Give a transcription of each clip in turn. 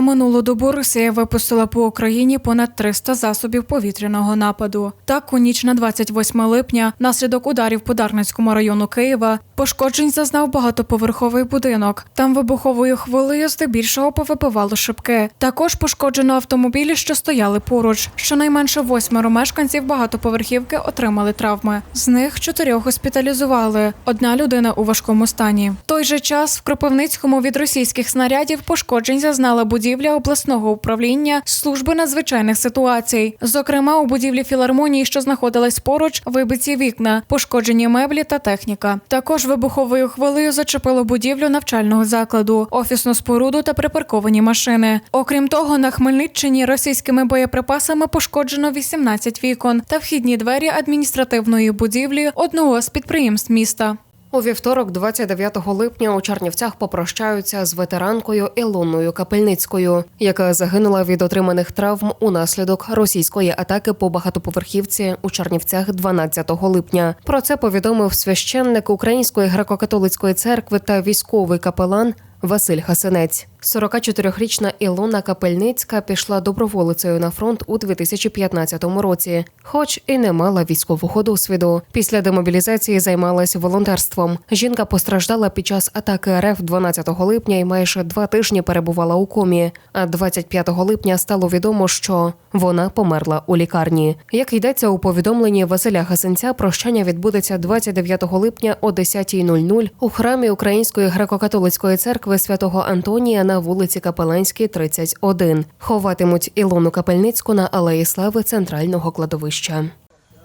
Минулу добу Росія випустила по Україні понад 300 засобів повітряного нападу. Так, у ніч на 28 липня, внаслідок ударів по Дарницькому району Києва, пошкоджень зазнав багатоповерховий будинок. Там вибуховою хвилею здебільшого повибивало шибки. Також пошкоджено автомобілі, що стояли поруч. Щонайменше восьмеро мешканців багатоповерхівки отримали травми. З них чотирьох госпіталізували. Одна людина у важкому стані. Той же час в Кропивницькому від російських снарядів пошкоджень зазнала будівля обласного управління служби надзвичайних ситуацій. Зокрема, у будівлі філармонії, що знаходилась поруч, вибиті вікна, пошкоджені меблі та техніка. Також вибуховою хвилею зачепило будівлю навчального закладу, офісну споруду та припарковані машини. Окрім того, на Хмельниччині російськими боєприпасами пошкоджено 18 вікон та вхідні двері адміністративної будівлі одного з підприємств міста. У вівторок, 29 липня, у Чернівцях попрощаються з ветеранкою Ілоною Капельницькою, яка загинула від отриманих травм унаслідок російської атаки по багатоповерхівці у Чернівцях 12 липня. Про це повідомив священник Української греко-католицької церкви та військовий капелан Василь Хасинець. 44-річна Ілона Капельницька пішла доброволицею на фронт у 2015 році, хоч і не мала військового досвіду. Після демобілізації займалась волонтерством. Жінка постраждала під час атаки РФ 12 липня і майже два тижні перебувала у комі. А 25 липня стало відомо, що вона померла у лікарні. Як йдеться у повідомленні Василя Гасенця, прощання відбудеться 29 липня о 10.00 у храмі Української греко-католицької церкви святого Антонія на вулиці Капеланській, 31. Ховатимуть Ілону Капельницьку на алеї слави центрального кладовища.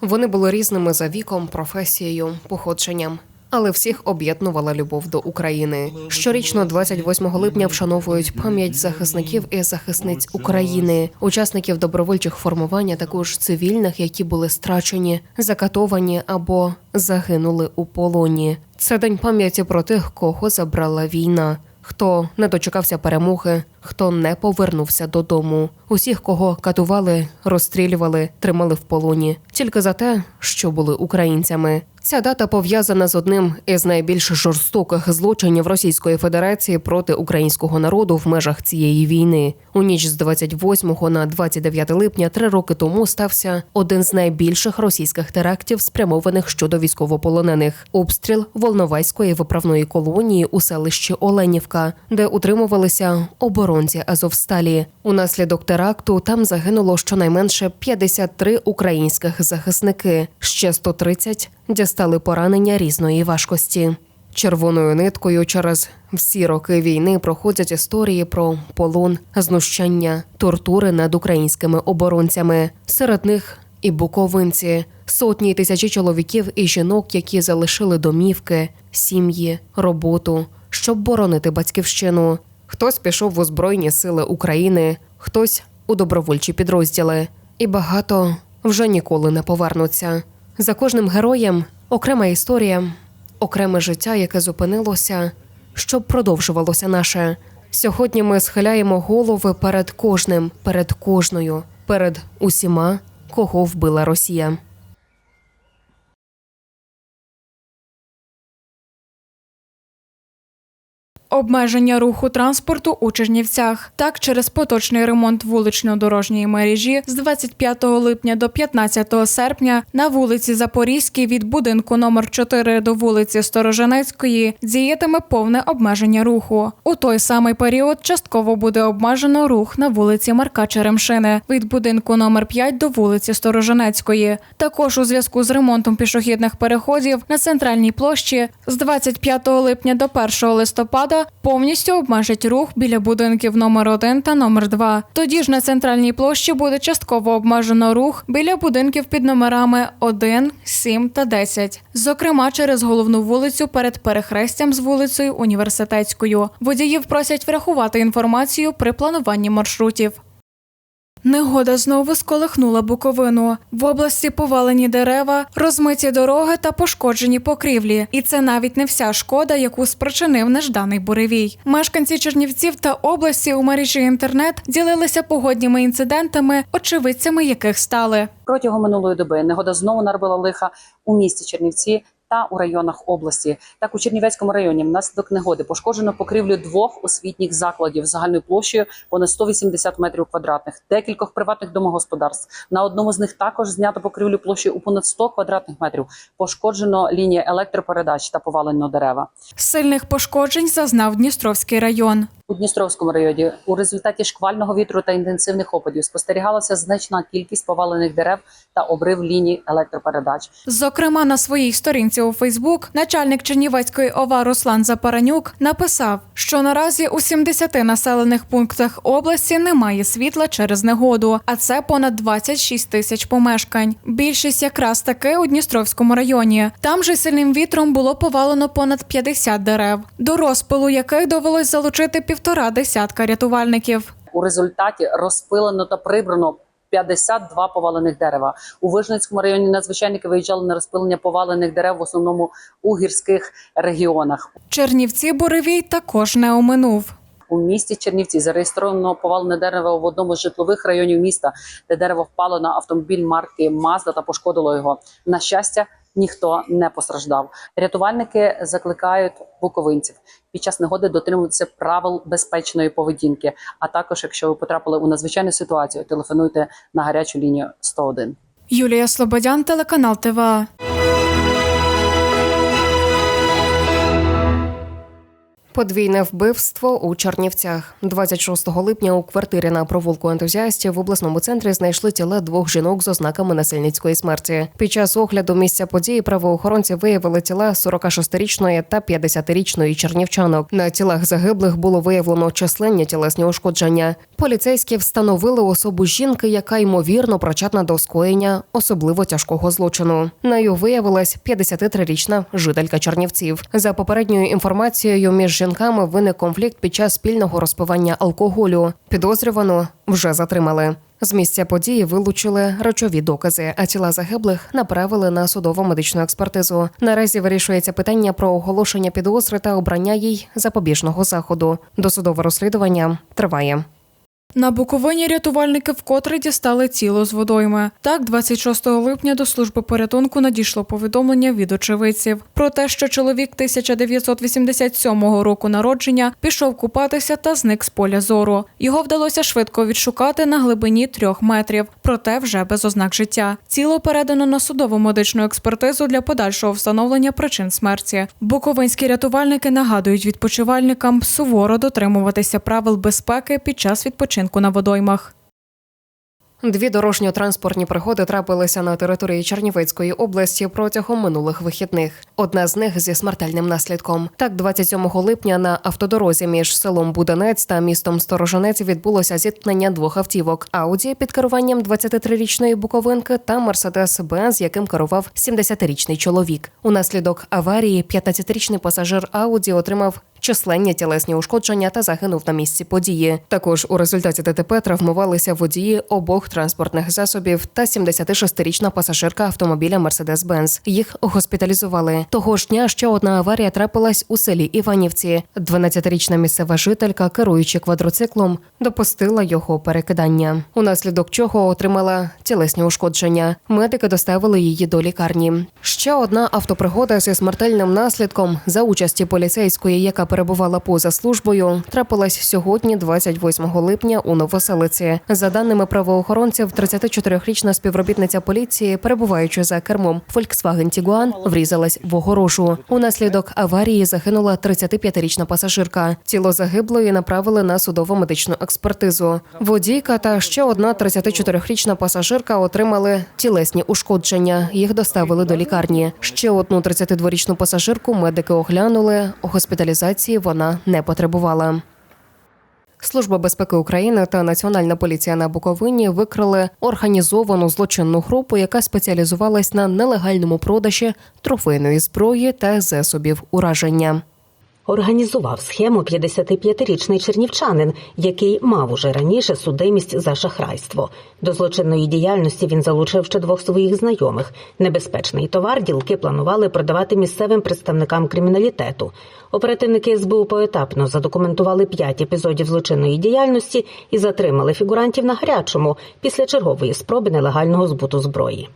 Вони були різними за віком, професією, походженням. Але всіх об'єднувала любов до України. Щорічно, 28 липня, вшановують пам'ять захисників і захисниць України, учасників добровольчих формувань, а також цивільних, які були страчені, закатовані або загинули у полоні. Це день пам'яті про тих, кого забрала війна. Хто не дочекався перемоги, хто не повернувся додому, усіх, кого катували, розстрілювали, тримали в полоні, тільки за те, що були українцями. Ця дата пов'язана з одним із найбільш жорстоких злочинів Російської Федерації проти українського народу в межах цієї війни. У ніч з 28 на 29 липня три роки тому стався один з найбільших російських терактів, спрямованих щодо військовополонених обстріл Волновайської виправної колонії у селищі Оленівка, де утримувалися оборонці Азовсталі. Унаслідок теракту там загинуло щонайменше 53 українських захисники, ще 130 дістали поранення різної важкості. Червоною ниткою через всі роки війни проходять історії про полон, знущання, тортури над українськими оборонцями. Серед них і буковинці, сотні й тисячі чоловіків і жінок, які залишили домівки, сім'ї, роботу, щоб боронити батьківщину. Хтось пішов у Збройні Сили України, хтось у добровольчі підрозділи, і багато вже ніколи не повернуться. За кожним героєм окрема історія, окреме життя, яке зупинилося, щоб продовжувалося наше. Сьогодні ми схиляємо голови перед кожним, перед кожною, перед усіма, кого вбила Росія. Обмеження руху транспорту у Чернівцях. Так, через поточний ремонт вулично-дорожньої мережі з 25 липня до 15 серпня на вулиці Запорізькій від будинку номер 4 до вулиці Стороженецької діятиме повне обмеження руху. У той самий період частково буде обмежено рух на вулиці Марка Черемшини від будинку номер 5 до вулиці Стороженецької. Також у зв'язку з ремонтом пішохідних переходів на центральній площі з 25 липня до 1 листопада повністю обмежить рух біля будинків номер 1 та номер 2. Тоді ж на центральній площі буде частково обмежено рух біля будинків під номерами 1, 7 та 10. Зокрема, через головну вулицю перед перехрестям з вулицею Університетською. Водіїв просять врахувати інформацію при плануванні маршрутів. Негода знову сколихнула Буковину. В області повалені дерева, розмиті дороги та пошкоджені покрівлі. І це навіть не вся шкода, яку спричинив нежданий буревій. Мешканці Чернівців та області у мережі інтернет ділилися погодніми інцидентами, очевидцями яких стали. Протягом минулої доби негода знову наробила лиха у місті Чернівці та у районах області. Так у Чернівецькому районі внаслідок негоди пошкоджено покрівлю двох освітніх закладів загальною площею понад 180 метрів квадратних, декількох приватних домогосподарств. На одному з них також знято покрівлю площею у понад 100 квадратних метрів. Пошкоджено лінія електропередач та повалено дерева. Сильних пошкоджень зазнав Дністровський район. У Дністровському районі у результаті шквального вітру та інтенсивних опадів спостерігалася значна кількість повалених дерев та обрив ліній електропередач. Зокрема, на своїй сторінці у Фейсбук начальник Чернівецької ОВА Руслан Запаранюк написав, що наразі у 70 населених пунктах області немає світла через негоду, а це понад 26 тисяч помешкань. Більшість якраз таки у Дністровському районі. Там же сильним вітром було повалено понад 50 дерев, до розпилу яких довелось залучити півтора десятка рятувальників. У результаті розпилено та прибрано 52 повалених дерева. У Вижницькому районі надзвичайники виїжджали на розпилення повалених дерев в основному у гірських регіонах. Чернівці буревій також не оминув. У місті Чернівці зареєстровано повалене дерево в одному з житлових районів міста, де дерево впало на автомобіль марки Мазда та пошкодило його. На щастя, ніхто не постраждав. Рятувальники закликають буковинців під час негоди дотримуватися правил безпечної поведінки. А також, якщо ви потрапили у надзвичайну ситуацію, телефонуйте на гарячу лінію 101. Юлія Слободян, телеканал ТВА. Подвійне вбивство у Чернівцях. 26 липня у квартирі на провулку ентузіастів в обласному центрі знайшли тіла двох жінок з ознаками насильницької смерті. Під час огляду місця події правоохоронці виявили тіла 46-річної та 50-річної чернівчанок. На тілах загиблих було виявлено численні тілесні ушкодження. Поліцейські встановили особу жінки, яка ймовірно причетна до скоєння особливо тяжкого злочину. Нею виявилась 53-річна жителька Чернівців. За попередньою інформацією, між жінками виник конфлікт під час спільного розпивання алкоголю. Підозрювану вже затримали. З місця події вилучили речові докази, а тіла загиблих направили на судово медичну експертизу. Наразі вирішується питання про оголошення підозри та обрання їй запобіжного заходу. Досудове розслідування триває. На Буковині рятувальники вкотре дістали тіло з водойми. Так, 26 липня до служби порятунку надійшло повідомлення від очевидців про те, що чоловік 1987 року народження пішов купатися та зник з поля зору. Його вдалося швидко відшукати на глибині трьох метрів, проте вже без ознак життя. Тіло передано на судову медичну експертизу для подальшого встановлення причин смерті. Буковинські рятувальники нагадують відпочивальникам суворо дотримуватися правил безпеки під час відпочинку на водоймах. Дві дорожньо-транспортні пригоди трапилися на території Чернівецької області протягом минулих вихідних. Одна з них зі смертельним наслідком. Так, 27 липня на автодорозі між селом Буданець та містом Сторожинець відбулося зіткнення двох автівок: Ауді під керуванням 23-річної буковинки та Мерседес Бенз, яким керував 70-річний чоловік. Унаслідок аварії 15-річний пасажир Ауді отримав численні тілесні ушкодження та загинув на місці події. Також у результаті ДТП травмувалися водії обох транспортних засобів та 76-річна пасажирка автомобіля Mercedes-Benz. Їх госпіталізували. Того ж дня ще одна аварія трапилась у селі Іванівці. 12-річна місцева жителька, керуючи квадроциклом, допустила його перекидання, унаслідок чого отримала тілесні ушкодження. Медики доставили її до лікарні. Ще одна автопригода зі смертельним наслідком за участі поліцейської, яка перебувала поза службою, трапилась сьогодні, 28 липня, у Новоселиці. За даними правоохоронців, 34-річна співробітниця поліції, перебуваючи за кермом Volkswagen Tiguan, врізалась в огорошу. Унаслідок аварії загинула 35-річна пасажирка. Тіло загиблої направили на судово медичну експертизу. Водійка та ще одна 34-річна пасажирка отримали тілесні ушкодження. Їх доставили до лікарні. Ще одну 32-річну пасажирку медики оглянули. Госпіталізації вона не потребувала. Служба безпеки України та Національна поліція на Буковині викрили організовану злочинну групу, яка спеціалізувалась на нелегальному продажі трофейної зброї та засобів ураження. Організував схему 55-річний чернівчанин, який мав уже раніше судимість за шахрайство. До злочинної діяльності він залучив ще двох своїх знайомих. Небезпечний товар ділки планували продавати місцевим представникам криміналітету. Оперативники СБУ поетапно задокументували п'ять епізодів злочинної діяльності і затримали фігурантів на гарячому після чергової спроби нелегального збуту зброї.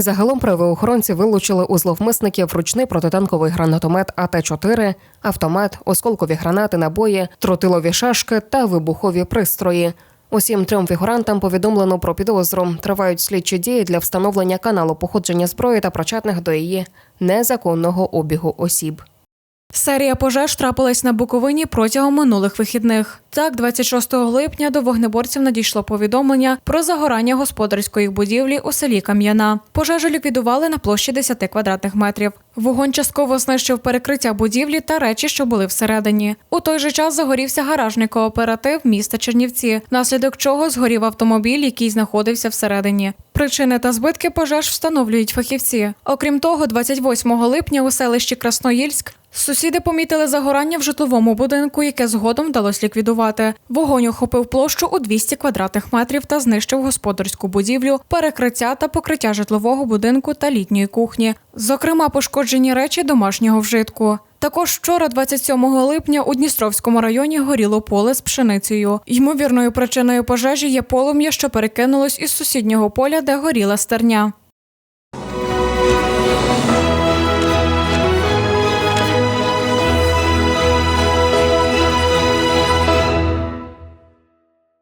Загалом правоохоронці вилучили у зловмисників ручний протитанковий гранатомет АТ-4, автомат, осколкові гранати, набої, тротилові шашки та вибухові пристрої. Усім трьом фігурантам повідомлено про підозру. Тривають слідчі дії для встановлення каналу походження зброї та причетних до її незаконного обігу осіб. Серія пожеж трапилась на Буковині протягом минулих вихідних. Так, 26 липня до вогнеборців надійшло повідомлення про загорання господарської будівлі у селі Кам'яна. Пожежу ліквідували на площі 10 квадратних метрів. Вогонь частково знищив перекриття будівлі та речі, що були всередині. У той же час загорівся гаражний кооператив міста Чернівці, внаслідок чого згорів автомобіль, який знаходився всередині. Причини та збитки пожеж встановлюють фахівці. Окрім того, 28 липня у селищі Красноїльськ Сусіди помітили загорання в житловому будинку, яке згодом вдалося ліквідувати. Вогонь охопив площу у 200 квадратних метрів та знищив господарську будівлю, перекриття та покриття житлового будинку та літньої кухні. Зокрема, пошкоджені речі домашнього вжитку. Також вчора, 27 липня, у Дністровському районі горіло поле з пшеницею. Ймовірною причиною пожежі є полум'я, що перекинулось із сусіднього поля, де горіла стерня.